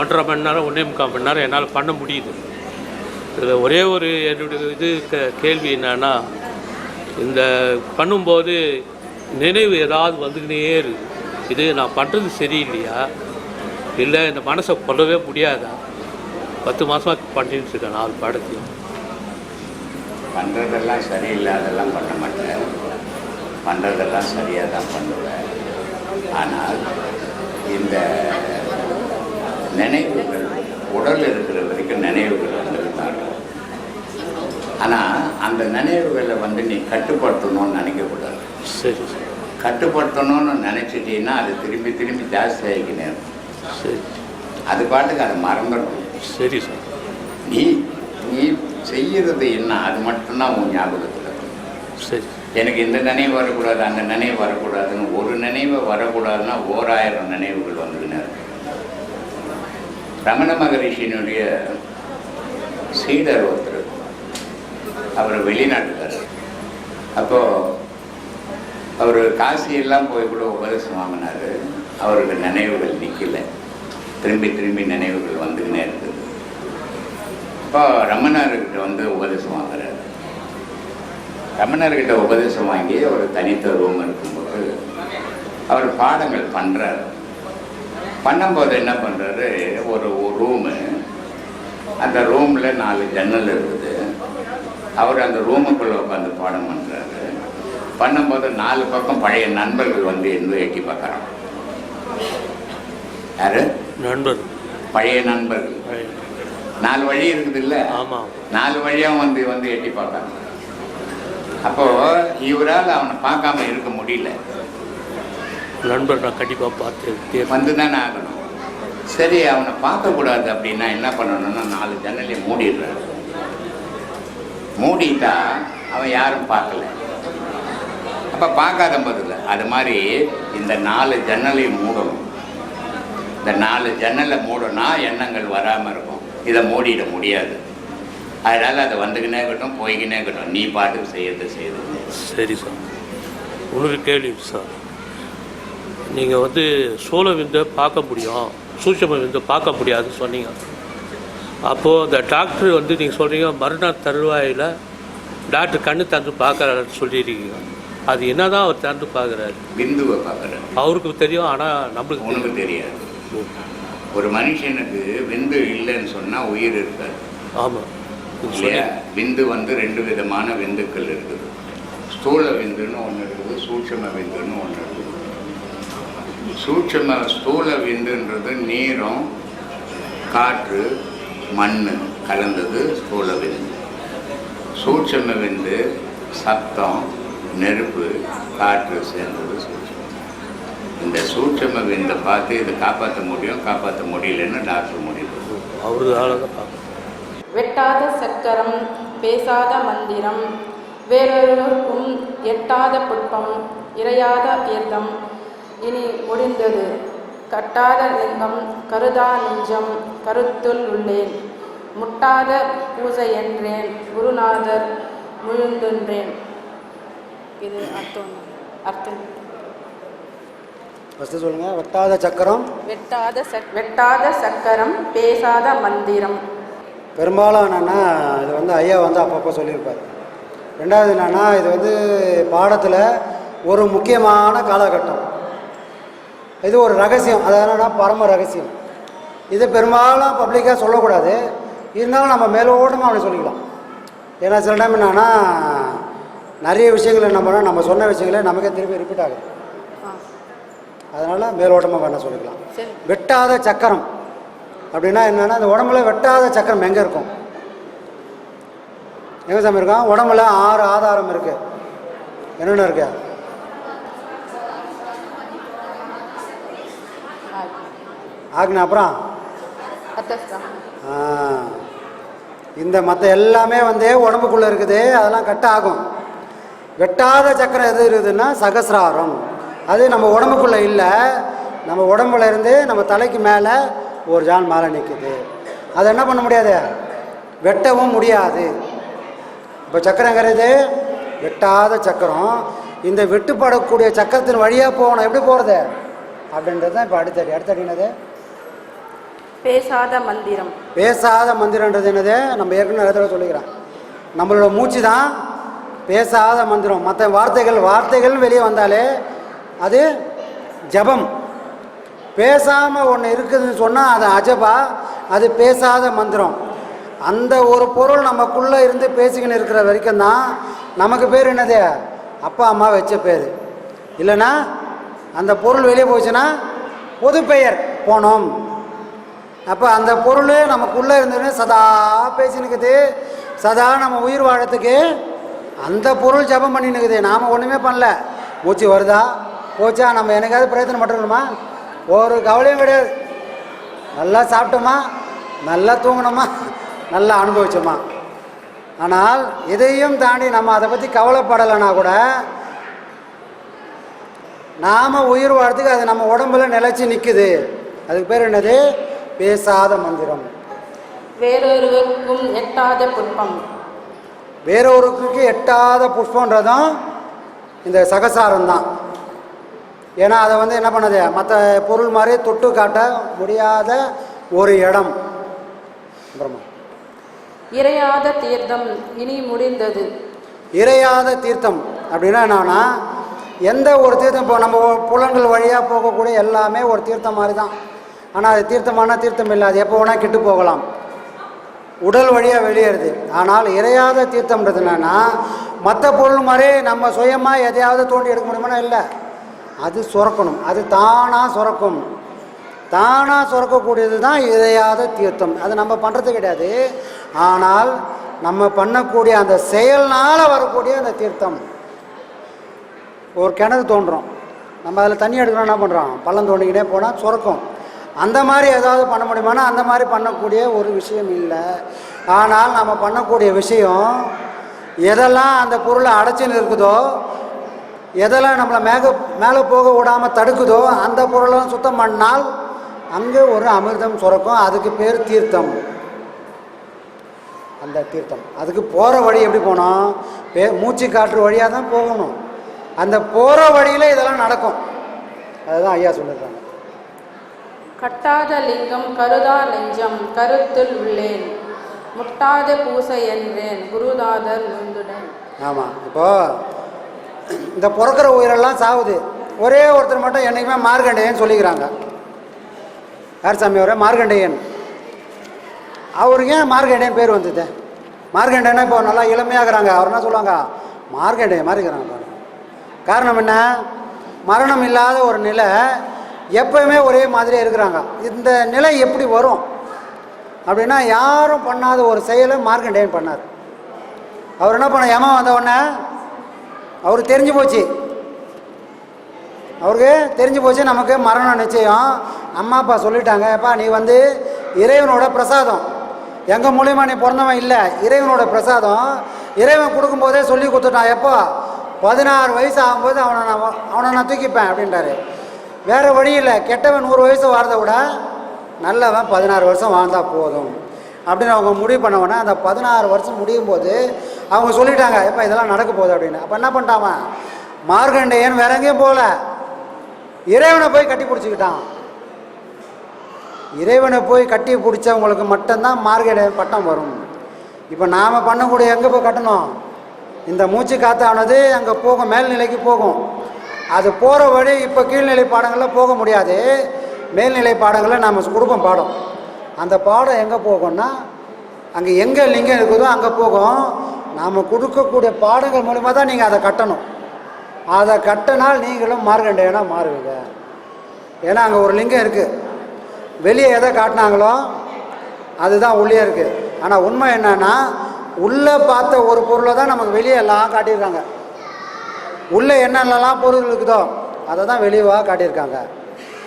ஒன்றரை மணி நேரம் ஒன்றே முக்கால் மணி நேரம் என்னால் பண்ண முடியுது. இதில் ஒரே ஒரு என்னுடைய இது க கேள்வி என்னன்னா இந்த பண்ணும்போது நினைவு ஏதாவது வந்துக்கினே இருக்குது இது நான் பண்ணுறது சரியில்லையா? இல்லை இந்த மனசை கொள்ளவே முடியாதா? பத்து மாதமாக பண்ணிட்டு இருக்கேன் நாலு பாடத்தையும். பண்ணுறதெல்லாம் சரியில்லை அதெல்லாம் பண்ண மாட்டேன். பண்ணுறதெல்லாம் சரியாக தான் பண்ணுவேன். ஆனால் இந்த நினைவுகள் உடல் இருக்கிற வரைக்கும் நினைவுகள் வந்துருந்தாங்க ஆனால் அந்த நினைவுகளை வந்து நீ கட்டுப்படுத்தணும்னு நினைக்கக்கூடாது. சரி சரி. கட்டுப்படுத்தணும்னு நினச்சிட்டீங்கன்னா அது திரும்பி திரும்பி ஜாஸ்தி ஆகிக்கினே இருக்கும். சரி. அது பாட்டுக்கு அதை மறந்துடும் சரி சார். நீ நீ செய்யறது என்ன அது மட்டும்தான் உன் ஞாபகத்தில். சரி. எனக்கு இந்த நினைவு வரக்கூடாது அந்த நினைவு வரக்கூடாதுன்னு ஒரு நினைவு வரக்கூடாதுன்னா ஓராயிரம் நினைவுகள் வந்துக்கினே இருக்கு ரமண மகரிஷியினுடைய சீடர் ஒருத்தர். அவர் வெளிநாட்டுக்காரர். அப்போது அவர் காசியெல்லாம் போய் கூட உபதேசம் வாங்கினார். அவருக்கு நினைவுகள் நிற்கல திரும்பி திரும்பி நினைவுகள் வந்துக்கினே இருந்தது. இப்போ ரமணர்கிட்ட வந்து உபதேசம் வாங்குறாரு. ரமணர்கிட்ட உபதேசம் வாங்கி ஒரு தனித்த ரூம் இருக்கும்போது அவர் பாடங்கள் பண்ணுறாரு பண்ணும்போது என்ன பண்ணுறாரு ஒரு ரூமு அந்த ரூமில் நாலு ஜன்னல் இருக்குது. அவர் அந்த ரூமுக்குள்ளே உட்காந்து பாடம் பண்ணுறாரு பண்ணும்போது நாலு பக்கம் பழைய நண்பர்கள் வந்து இருந்து எட்டி பார்க்குறாங்க. யாரு? நண்பர். பழைய நண்பர்கள் நாலு வழி இருக்குது இல்லை ஆமாம் நாலு வழியாக வந்து வந்து எட்டி பார்க்குறாங்க. அப்போ இவரால் அவனை பார்க்காம இருக்க முடியல. நண்பர் நான் கண்டிப்பாக பார்த்து வந்து தானே ஆகணும். சரி அவனை பார்க்கக்கூடாது அப்படின்னா என்ன பண்ணணும்னா நாலு ஜன்னலையும் மூடிடுறாரு. மூடிட்டா அவன் யாரும் பார்க்கல. அப்போ பார்க்காத பதில் அது மாதிரி இந்த நாலு ஜன்னலையும் மூடணும். இந்த நாலு ஜன்னலை மூடனா எண்ணங்கள் வராமல் இருக்கும். இதை மூடிட முடியாது. அதனால் அது வந்துக்கினே இருக்கட்டும் போய்க்கினே இருக்கட்டும். நீ பாட்டுக்கு செய்யறது செய்யுது சரி சார் இன்னொரு கேள்வி சார். நீங்கள் வந்து சோழ விந்தை பார்க்க முடியும் சூட்சம விந்தை பார்க்க முடியாதுன்னு சொன்னீங்க. அப்போது அந்த டாக்டர் வந்து நீங்கள் சொல்கிறீங்க மறுநாள் தருவாயில் டாக்டர் கண்ணு திறந்து பார்க்குறாருன்னு சொல்லியிருக்கீங்க. அது என்ன தான் அவர் திறந்து பார்க்குறாரு? பிந்துவை பார்க்குறேன் அவருக்கு தெரியும் ஆனால் நம்மளுக்கு உனக்கு தெரியாது. ஒரு மனுஷனுக்கு விந்து இல்லைன்னு சொன்னால் உயிர் இருக்காது. ஆமாம் இல்லையா? விந்து வந்து ரெண்டு விதமான விந்துக்கள் இருக்குது. ஸ்தூல விந்துன்னு ஒன்று இருக்குது சூட்சம விந்துன்னு ஒன்று இருக்குது. சூட்சம ஸ்தூல விந்துன்றது நீரும் காற்று மண் கலந்தது ஸ்தூல விந்து சூட்சம விந்து சத்தம் நெருப்பு காற்று சேர்ந்தது சூட்சமம். இந்த சூட்சம விந்தை பார்த்து இதை காப்பாற்ற முடியும் காப்பாற்ற முடியலன்னு டாக்டர் முடிவு. அவரு வெட்டாத சக்கரம் பேசாத மந்திரம் வேறொருவருக்கும் எட்டாத புட்பம் இறையாத தீர்த்தம் இனி முடிந்தது. கட்டாத லிங்கம் கருதா நெஞ்சம் கருத்துள் உள்ளேன். முட்டாத பூசை என்றேன் குருநாதர் முழுந்துன்றேன். இது அர்த்தம். அர்த்தம். ஃபஸ்ட்டு சொல்லுங்கள் வெட்டாத சக்கரம். வெட்டாத சக் வெட்டாத சக்கரம் பேசாத மந்திரம். பெரும்பாலும் என்னென்னா இது வந்து ஐயா வந்து அப்பப்போ சொல்லியிருப்பார். ரெண்டாவது என்னென்னா இது வந்து பாடத்தில் ஒரு முக்கியமான காலகட்டம். இது ஒரு ரகசியம். அது என்னன்னா பரம ரகசியம். இது பெரும்பாலும் பப்ளிக்காக சொல்லக்கூடாது. இருந்தாலும் நம்ம மேலோட்டமாக அப்படி சொல்லிக்கலாம். ஏன்னா சில டைம் என்னன்னா நிறைய விஷயங்கள் என்ன பண்ணால் நம்ம சொன்ன விஷயங்களே நமக்கே திருப்பி ரிப்பீட் ஆகுது. அதனால் மேலோட்டமாக வேணால் சொல்லிக்கலாம். வெட்டாத சக்கரம். அப்படின்னா என்னென்னா இந்த உடம்புல வெட்டாத சக்கரம் எங்கே இருக்கும்? எங்கே சாமி இருக்கும் உடம்புல ஆறு ஆதாரம் இருக்குது என்னென்ன இருக்கு? ஆக்னா அப்புறம். இந்த மற்ற எல்லாமே வந்து உடம்புக்குள்ளே இருக்குது அதெல்லாம் கட் ஆகும். வெட்டாத சக்கரம் எது இருக்குதுன்னா சகசிராரம். அது நம்ம உடம்புக்குள்ளே இல்லை நம்ம உடம்புல இருந்து நம்ம தலைக்கு மேலே ஒரு ஜான் மேலே நிற்குது அதை என்ன பண்ண முடியாது? வெட்டவும் முடியாது. இப்போ சக்கரங்கிறது வெட்டாத சக்கரம். இந்த வெட்டுப்படக்கூடிய சக்கரத்தின் வழியாக போகணும். எப்படி போகிறது அப்படின்றது தான் இப்போ அடுத்தடி அடுத்தடி என்னது? பேசாத மந்திரம். பேசாத மந்திரன்றது என்னது? நம்ம ஏற்கனவே இடத்துல சொல்லிக்கிறோம் நம்மளோட மூச்சு தான் பேசாத மந்திரம். மற்ற வார்த்தைகள் வார்த்தைகள் வெளியே வந்தாலே அது ஜபம். பேசாமல் ஒன்று இருக்குதுன்னு சொன்னால் அது அஜபா அது பேசாத மந்திரம். அந்த ஒரு பொருள் நமக்குள்ளே இருந்து பேசிக்கின்னு இருக்கிற வரைக்கும் தான் நமக்கு பேர் என்னது? அப்பா அம்மா வச்ச பேர். இல்லைன்னா அந்த பொருள் வெளியே போச்சுன்னா பொது பெயர் போனோம். அப்போ அந்த பொருள் நமக்குள்ளே இருந்ததுன்னு சதா பேசினுக்குது. சதா நம்ம உயிர் வாழறதுக்கு அந்த பொருள் ஜபம் பண்ணினுக்குது. நாம் ஒன்றுமே பண்ணல. மூச்சு வருதா? போச்சா? நம்ம எனக்காவது பிரயத்தனம் பண்ணுறோமா ஒரு கவலையும் கிடையாது. நல்லா சாப்பிட்டோமா? நல்லா தூங்கினோமா? நல்லா அனுபவிச்சோமா? ஆனால் இதையும் தாண்டி நம்ம அதை பற்றி கவலைப்படலைன்னா கூட நாம் உயிர் வாழறதுக்கு அது நம்ம உடம்புல நிலச்சி நிற்குது அதுக்கு பேர் என்னது? பேசாத மந்திரம். வேறொருவருக்கும் எட்டாத புட்பம் வேறொருக்கு எட்டாத புஷ்பன்றதும் இந்த சகசாரம் தான் ஏன்னா அதை வந்து என்ன பண்ணுது? மற்ற பொருள் மாதிரி தொட்டு காட்ட முடியாத ஒரு இடம். அப்புறமா. இறையாத தீர்த்தம் இனி முடிந்தது. இறையாத தீர்த்தம் அப்படின்னா என்னன்னா எந்த ஒரு தீர்த்தம் இப்போ நம்ம புலன்கள் வழியாக போகக்கூடிய எல்லாமே ஒரு தீர்த்தம் மாதிரி தான் ஆனால் அது தீர்த்தமான தீர்த்தம் இல்லை. அது எப்போ வேணால் கெட்டு போகலாம். உடல் வழியாக வெளியேறுது. ஆனால் இறையாத தீர்த்தம்ன்றது என்னென்னா மற்ற பொருள் மாதிரி நம்ம சுயமாக எதையாவது தோண்டி எடுக்க முடியுமானா இல்லை. அது சுரக்கணும். அது தானாக சுரக்கும். தானாக சுரக்கக்கூடியது தான் இறையாத தீர்த்தம். அது நம்ம பண்ணுறது கிடையாது. ஆனால் நம்ம பண்ணக்கூடிய அந்த செயல்னால் வரக்கூடிய அந்த தீர்த்தம். ஒரு கிணறு தோன்றும் நம்ம அதில் தண்ணி எடுக்கணும் என்ன பண்ணுறோம் பள்ளம் தோண்டிக்கிட்டே போனால் சுரக்கும். அந்த மாதிரி ஏதாவது பண்ண முடியுமானா அந்த மாதிரி பண்ணக்கூடிய ஒரு விஷயம் இல்லை. ஆனால் நம்ம பண்ணக்கூடிய விஷயம் எதெல்லாம் அந்த பொருளை அடைச்சின்னு இருக்குதோ எதெல்லாம் நம்மளை மேக மேலே போக விடாமல் தடுக்குதோ அந்த பொருளெல்லாம் சுத்தம் பண்ணால் அங்கே ஒரு அமிர்தம் சுரக்கும். அதுக்கு பேர் தீர்த்தம். அந்த தீர்த்தம். அதுக்கு போகிற வழி எப்படி போகணும்? பே மூச்சு காற்று வழியாக தான் போகணும். அந்த போகிற வழியில் இதெல்லாம் நடக்கும். அதுதான் ஐயா சொல்லியிருக்காங்க. கட்டாத லிங்கம் கருதா நெஞ்சம் கருத்தில் உள்ளேன். முட்டாத பூசை என்றேன் குருநாதர் நுந்துடன் ஆமாம் இப்போ இந்த பிறக்கிற உயிரெல்லாம் சாவுது. ஒரே ஒருத்தர் மட்டும் என்றைக்குமே மார்கண்டேயன் சொல்லிக்கிறாங்க. யார் சாமி அவரே? மார்கண்டேயன். அவருக்கு ஏன் மார்கண்டேயன் பேர் வந்தது? மார்கண்டேயனா இப்போ நல்லா இளமையாகிறாங்க. அவர் என்ன சொல்லுவாங்க? மார்கண்டேயன் மாதிரி இருக்கிறாங்க காரணம் என்ன? மரணம் இல்லாத ஒரு நிலை எப்பயுமே ஒரே மாதிரியே இருக்கிறாங்க. இந்த நிலை எப்படி வரும்? அப்படின்னா யாரும் பண்ணாத ஒரு செயலை மார்கண்டேயன் பண்ணார். அவர் என்ன பண்ண யமன் வந்த உடனே அவருக்கு தெரிஞ்சு போச்சு. அவருக்கு தெரிஞ்சு போச்சு நமக்கு மரணம் நிச்சயம். அம்மா அப்பா சொல்லிட்டாங்க அப்பா நீ வந்து இறைவனோட பிரசாதம். எங்கள் மூலியமாக நீ பிறந்தவன் இல்லை இறைவனோட பிரசாதம். இறைவன் கொடுக்கும்போதே சொல்லி கொடுத்துட்டான் எப்போ பதினாறு வயசு ஆகும்போது அவனை நான் அவனை நான் தூக்கிப்பேன் அப்படின்றாரு வேறு வழி இல்லை கெட்டவன் நூறு வயசு வாழ்றதை விட நல்லவன் பதினாறு வருஷம் வாழ்ந்தால் போதும். அப்படின்னு அவங்க முடிவு பண்ண உடனே அந்த பதினாறு வருஷம் முடியும் போது அவங்க சொல்லிட்டாங்க எப்போ இதெல்லாம் நடக்க போகுது அப்படின்னு. அப்போ என்ன பண்ணிட்டான் மார்கண்டேயன் வேற எங்கேயும் போகல இறைவனை போய் கட்டி பிடிச்சிக்கிட்டான். இறைவனை போய் கட்டி பிடிச்சவங்களுக்கு மட்டும்தான் மார்கண்டேயன் பட்டம் வரும். இப்போ நாம் பண்ணக்கூடிய எங்கே போய் கட்டணும்? இந்த மூச்சு காத்தானது அங்கே போகும் மேல்நிலைக்கு போகும். அது போகிற வழி இப்போ கீழ்நிலை பாடங்களில் போக முடியாது. மேல்நிலை பாடங்களில் நாம் குடும்பம் பாடம். அந்த பாடம் எங்கே போகும்னா அங்கே எங்கே லிங்கம் இருக்குதோ அங்கே போகும். நாம் கொடுக்கக்கூடிய பாடங்கள் மூலிமா தான் நீங்கள் அதை கட்டணும். அதை கட்டினால் நீங்களும் மார்கண்டேயனாக மாறுவீங்க. ஏன்னா அங்கே ஒரு லிங்கம் இருக்குது வெளியே எதை காட்டினாங்களோ அதுதான் உள்ளே இருக்குது ஆனால் உண்மை என்னென்னா உள்ளே பார்த்த ஒரு பொருளை தான் நமக்கு வெளியே எல்லாம் காட்டியிருக்காங்க. உள்ளே என்னென்னலாம் பொருள் இருக்குதோ அதை தான் வெளியவாக காட்டியிருக்காங்க.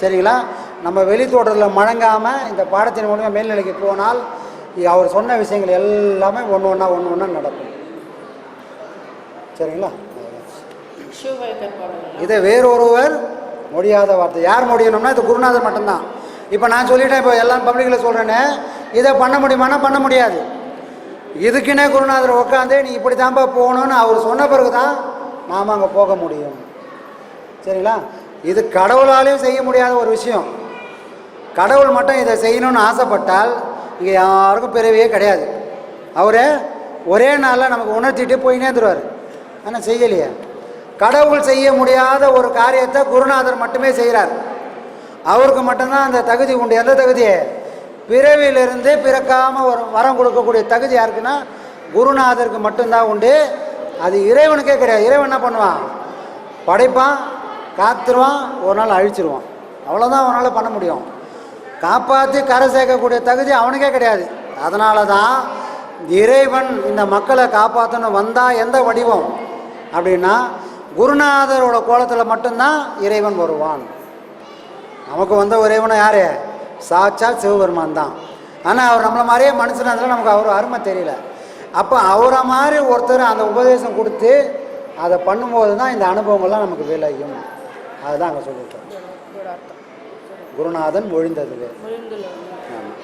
சரிங்களா? நம்ம வெளி தோட்டத்தில் முழங்காமல் இந்த பாடத்தின் மூலமாக மேல்நிலைக்கு போனால் அவர் சொன்ன விஷயங்கள் எல்லாமே ஒன்று ஒன்றா ஒன்று ஒன்றா நடக்கும். சரிங்களா? இதை வேறொருவர் முடியாத வார்த்தை. யார் முடியணும்னா இது குருநாதர் மட்டும்தான். இப்போ நான் சொல்லிட்டேன் இப்போ எல்லாம் பப்ளிக்கில் சொல்கிறேன்னு இதை பண்ண முடியுமானா பண்ண முடியாது. இதுக்குன்னே குருநாதர் உட்காந்து நீ இப்படி தான்ப்பா போகணும்னு அவர் சொன்ன பிறகு தான் நாம் அங்கே போக முடியும். சரிங்களா? இது கடவுளாலையும் செய்ய முடியாத ஒரு விஷயம். கடவுள் மட்டும் இதை செய்யணும்னு ஆசைப்பட்டால் இங்கே யாருக்கும் பிறவியே கிடையாது. அவரே ஒரே நாளில் நமக்கு உணர்த்திட்டு போய் நேர்ந்துருவார் ஆனால் செய்யலையே. கடவுள் செய்ய முடியாத ஒரு காரியத்தை குருநாதர் மட்டுமே செய்கிறார் அவருக்கு மட்டும்தான் அந்த தகுதி உண்டு. எந்த தகுதியை பிறவியிலிருந்து பிறக்காமல் ஒரு வரம் கொடுக்கக்கூடிய தகுதி யாருக்குன்னா குருநாதருக்கு மட்டும்தான் உண்டு. அது இறைவனுக்கே கிடையாது. இறைவன் என்ன பண்ணுவான்? படைப்பான் காத்துருவான் ஒரு நாள் அழிச்சிருவான். அவ்வளோதான் அவனால் பண்ண முடியும். காப்பாற்றி கரை சேர்க்கக்கூடிய தகுதி அவனுக்கே கிடையாது. அதனால தான் இறைவன் இந்த மக்களை காப்பாற்றணும் வந்தால் எந்த வடிவம்? அப்படின்னா குருநாதரோட கோலத்தில் மட்டும்தான் இறைவன் வருவான். நமக்கு வந்த இறைவனை யார்? சாட்சாத் சிவபெருமான் தான். ஆனால் அவர் நம்மளை மாதிரியே மனுஷனாக நமக்கு அவர் அருமை தெரியல. அப்போ அவரை மாதிரி ஒருத்தர் அந்த உபதேசம் கொடுத்து அதை பண்ணும்போது தான் இந்த அனுபவங்கள்லாம் நமக்கு விளையும். அதுதான் அங்கே அர்த்தம். குருநாதன் ஒழிந்தது ஆமாம்